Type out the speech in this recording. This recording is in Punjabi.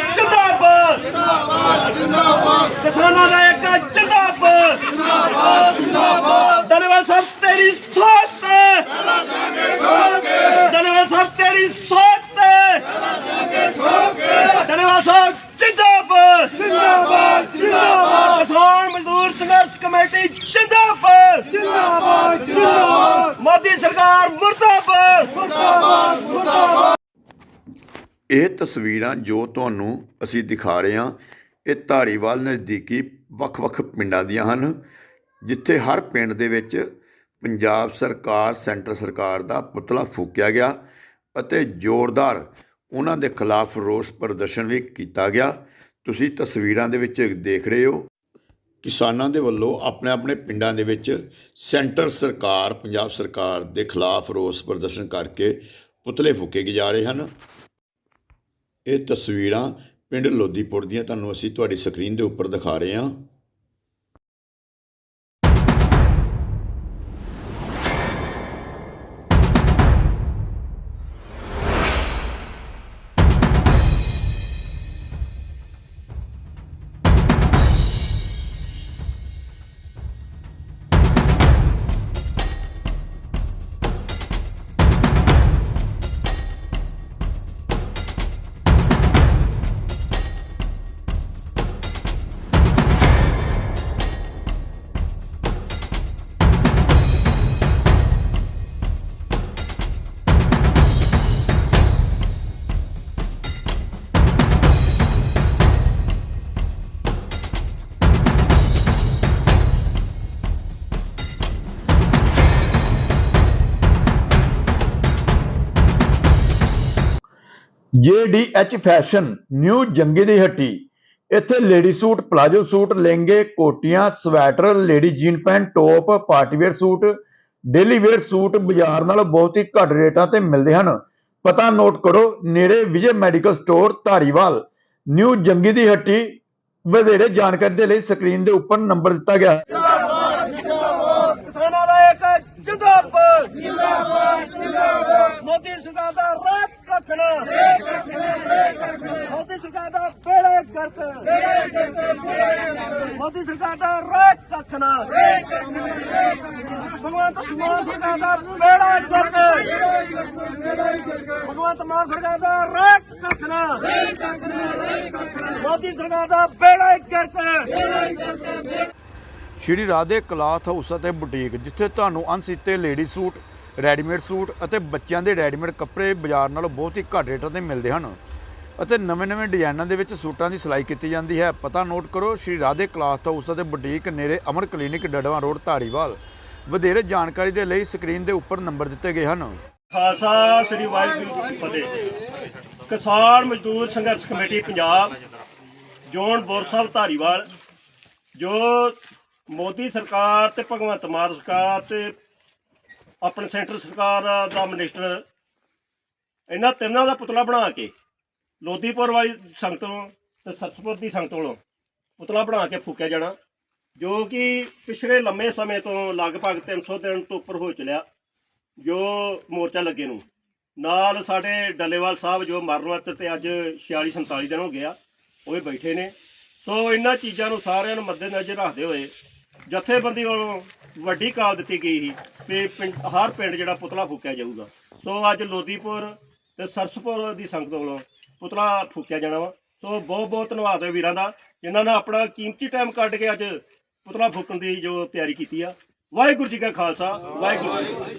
ਕਮੇਟੀ ਜਿੰਦਾਬਾਦ। ਜਿੰਦਾਬਾਦ। ਕਿਸਾਨਾਂ ਦਾ ਇੱਕ ਜਿੰਦਾਬਾਦ। ਜਿੰਦਾਬਾਦ ਦਲਵਾ ਸਾਹਿਬ ਤੇਰੀ ਸੋਚ ਤੇ। ਸਾਹਿਬ ਤੇਰੀ ਸੋਚ ਤੇ। ਦਲਵਾ ਸਾਹਿਬ ਜਿੰਦਾਬਾਦ। ਜਿੰਦਾਬਾਦ ਜਿੰਦਾਬਾਦ। ਕਿਸਾਨ ਮਜ਼ਦੂਰ ਸੰਘਰਸ਼ ਕਮੇਟੀ ਜਿੰਦਾਬਾਦ। ਜਿੰਦਾਬਾਦ ਜਿੰਦਾਬਾਦ। ਮੋਦੀ ਸਰਕਾਰ ਮੁਰਦਾਬਾਦ ਮੁਰਦਾਬਾਦ ਇਹ ਤਸਵੀਰਾਂ ਜੋ ਤੁਹਾਨੂੰ ਅਸੀਂ ਦਿਖਾ ਰਹੇ ਹਾਂ, ਇਹ ਧਾਰੀਵਾਲ ਨਜ਼ਦੀਕੀ ਵੱਖ-ਵੱਖ ਪਿੰਡਾਂ ਦੀਆਂ ਹਨ, ਜਿੱਥੇ ਹਰ ਪਿੰਡ ਦੇ ਵਿੱਚ ਪੰਜਾਬ ਸਰਕਾਰ, ਸੈਂਟਰ ਸਰਕਾਰ ਦਾ ਪੁਤਲਾ ਫੂਕਿਆ ਗਿਆ ਅਤੇ ਜ਼ੋਰਦਾਰ ਉਹਨਾਂ ਦੇ ਖਿਲਾਫ ਰੋਸ ਪ੍ਰਦਰਸ਼ਨ ਵੀ ਕੀਤਾ ਗਿਆ। ਤੁਸੀਂ ਤਸਵੀਰਾਂ ਦੇ ਵਿੱਚ ਦੇਖ ਰਹੇ ਹੋ, ਕਿਸਾਨਾਂ ਦੇ ਵੱਲੋਂ ਆਪਣੇ ਆਪਣੇ ਪਿੰਡਾਂ ਦੇ ਵਿੱਚ ਸੈਂਟਰ ਸਰਕਾਰ, ਪੰਜਾਬ ਸਰਕਾਰ ਦੇ ਖਿਲਾਫ ਰੋਸ ਪ੍ਰਦਰਸ਼ਨ ਕਰਕੇ ਪੁਤਲੇ ਫੂਕੇ ਜਾ ਰਹੇ ਹਨ। ਇਹ ਤਸਵੀਰਾਂ ਪਿੰਡ ਲੋਦੀਪੁਰ ਦੀਆਂ ਤੁਹਾਨੂੰ ਅਸੀਂ ਤੁਹਾਡੀ ਸਕਰੀਨ ਦੇ ਉੱਪਰ ਦਿਖਾ ਰਹੇ ਹਾਂ। JDH ਫੈਸ਼ਨ, ਨਿਊ ਜੰਗੇ ਦੀ ਹੱਟੀ। ਇੱਥੇ ਲੇਡੀ ਸੂਟ, ਪਲਾਜੋ ਸੂਟ, ਲਹਿੰਗੇ, ਕੋਟੀਆਂ, sweater, lady jean pant, top party wear suit, daily wear suit ਬਾਜ਼ਾਰ ਨਾਲੋਂ ਬਹੁਤ ਹੀ ਘੱਟ ਰੇਟਾਂ ਤੇ ਮਿਲਦੇ ਹਨ। ਪਤਾ ਨੋਟ ਕਰੋ, ਨੇੜੇ Vijay medical store, Dhariwal. New Jangi ਦੀ ਹੱਟੀ, ਵਧੇਰੇ ਜਾਣਕਾਰੀ ਦੇ ਲਈ ਸਕਰੀਨ ਦੇ ਉੱਪਰ ਨੰਬਰ ਦਿੱਤਾ ਗਿਆ। ਕਿਸਾਨਾਂ ਦਾ ਇੱਕ ਜਿੰਦਾਬਾਦ ਜਿੰਦਾਬਾਦ ਜਿੰਦਾਬਾਦ। ਮੋਦੀ ਸਰਕਾਰ ਦਾ ਰਾਤ ਕੱਖਣਾ। ਮੋਦੀ ਸਰਕਾਰ ਦਾ ਬੇੜਾ ਕਰਕ। ਮੋਦੀ ਸਰਕਾਰ ਦਾ ਰਾਤ ਕੱਖਣਾ ਭਗਵੰਤ ਮਾਨ ਸਰਕਾਰ ਦਾ ਬੇੜਾ ਕਰਕ। ਭਗਵੰਤ ਮਾਨ ਸਰਕਾਰ ਦਾ ਰਾਤ ਕੱਖਣਾ ਮੋਦੀ ਸਰਕਾਰ ਦਾ ਬੇੜਾ ਕਰਕ। ਸ਼੍ਰੀ ਰਾਧੇ ਕਲਾਥ ਹਾਊਸ ਅਤੇ ਬੁਟੀਕ, ਜਿੱਥੇ ਤੁਹਾਨੂੰ ਅਣਸੀਤੇ ਲੇਡੀ ਸੂਟ ਰੈਡੀਮੇਡ ਸੂਟ ਅਤੇ ਬੱਚਿਆਂ ਦੇ ਰੈਡੀਮੇਡ ਕੱਪੜੇ ਬਾਜ਼ਾਰ ਨਾਲੋਂ ਬਹੁਤ ਹੀ ਘੱਟ ਰੇਟਾਂ ਤੇ ਮਿਲਦੇ ਹਨ। ਅਤੇ ਨਵੇਂ-ਨਵੇਂ ਡਿਜ਼ਾਈਨਾਂ ਦੇ ਵਿੱਚ ਸੂਟਾਂ ਦੀ ਸਿਲਾਈ ਕੀਤੀ ਜਾਂਦੀ ਹੈ। ਪਤਾ ਨੋਟ ਕਰੋ, ਸ਼੍ਰੀ ਰਾਧੇ ਕਲਾਥ ਹਾਊਸ ਅਤੇ ਬੁਟੀਕ ਨੇੜੇ ਅਮਰ ਕਲੀਨਿਕ ਡੜਵਾ ਰੋਡ ਧਾਰੀਵਾਲ। ਵਧੇਰੇ ਜਾਣਕਾਰੀ ਦੇ ਲਈ ਸਕਰੀਨ ਦੇ ਉੱਪਰ ਨੰਬਰ ਦਿੱਤੇ ਗਏ ਹਨ। ਖਾਲਸਾ, ਸ੍ਰੀ ਵਾਹਿਗੁਰੂ ਜੀ ਫਤਿਹ। ਕਿਸਾਨ ਮਜ਼ਦੂਰ ਸੰਘਰਸ਼ ਕਮੇਟੀ ਪੰਜਾਬ, ਜੋਨ ਬੋਰ ਸਾਹਿਬ ਧਾਰੀਵਾਲ, ਜੋ ਮੋਦੀ ਸਰਕਾਰ ਤੇ ਭਗਵੰਤ ਮਾਨ ਸਰਕਾਰ ਤੇ ਆਪਣੇ ਸੈਂਟਰ ਸਰਕਾਰ ਦਾ ਮਿਨਿਸਟਰ ਇਹਨਾਂ ਤਿੰਨਾਂ ਦਾ ਪੁਤਲਾ ਬਣਾ ਕੇ ਲੋਧੀਪੁਰ ਵਾਲੀ ਸੰਗਤ ਨੂੰ ਤੇ ਸਰਸਪੁਰ ਦੀ ਸੰਗਤ ਵੱਲੋਂ ਪੁਤਲਾ ਬਣਾ ਕੇ ਫੂਕਿਆ ਜਾਣਾ, ਜੋ ਕਿ ਪਿਛਲੇ ਲੰਮੇ ਸਮੇਂ ਤੋਂ ਲਗਭਗ 300 ਦਿਨ ਤੋਂ ਉੱਪਰ ਹੋ ਚਲਿਆ, ਜੋ ਮੋਰਚਾ ਲੱਗੇ ਨੂੰ। ਨਾਲ ਸਾਡੇ ਡੱਲੇਵਾਲ ਸਾਹਿਬ ਜੋ ਮਰਨ ਵਰਤ ਤੇ ਅੱਜ 46 47 ਦਿਨ ਹੋ ਗਿਆ, ਉਹ ਵੀ ਬੈਠੇ ਨੇ। ਸੋ ਇਹਨਾਂ ਚੀਜ਼ਾਂ ਨੂੰ ਸਾਰਿਆਂ ਨੂੰ ਮੱਦੇਨਜ਼ਰ ਰੱਖਦੇ ਹੋਏ ਜਥੇਬੰਦੀ ਵੱਲੋਂ ਵੱਡੀ ਕਾਲ ਦਿੱਤੀ ਗਈ ਸੀ ਕਿ ਪਿੰਡ, ਹਰ ਪਿੰਡ ਜਿਹੜਾ ਪੁਤਲਾ ਫੂਕਿਆ ਜਾਊਗਾ। ਸੋ ਅੱਜ ਲੋਧੀਪੁਰ ਤੇ ਸਰਸਪੁਰ ਦੀ ਸੰਗਤ ਵੱਲੋਂ ਪੁਤਲਾ ਫੂਕਿਆ ਜਾਣਾ ਵਾ। ਸੋ ਬਹੁਤ ਬਹੁਤ ਧੰਨਵਾਦ ਹੈ ਵੀਰਾਂ ਦਾ, ਜਿਨ੍ਹਾਂ ਨੇ ਆਪਣਾ ਕੀਮਤੀ ਟਾਈਮ ਕੱਢ ਕੇ ਅੱਜ ਪੁਤਲਾ ਫੂਕਣ ਦੀ ਜੋ ਤਿਆਰੀ ਕੀਤੀ ਆ। ਵਾਹਿਗੁਰੂ ਜੀ ਕਾ ਖਾਲਸਾ, ਵਾਹਿਗੁਰੂ ਜੀ ਕੀ ਫਤਿਹ।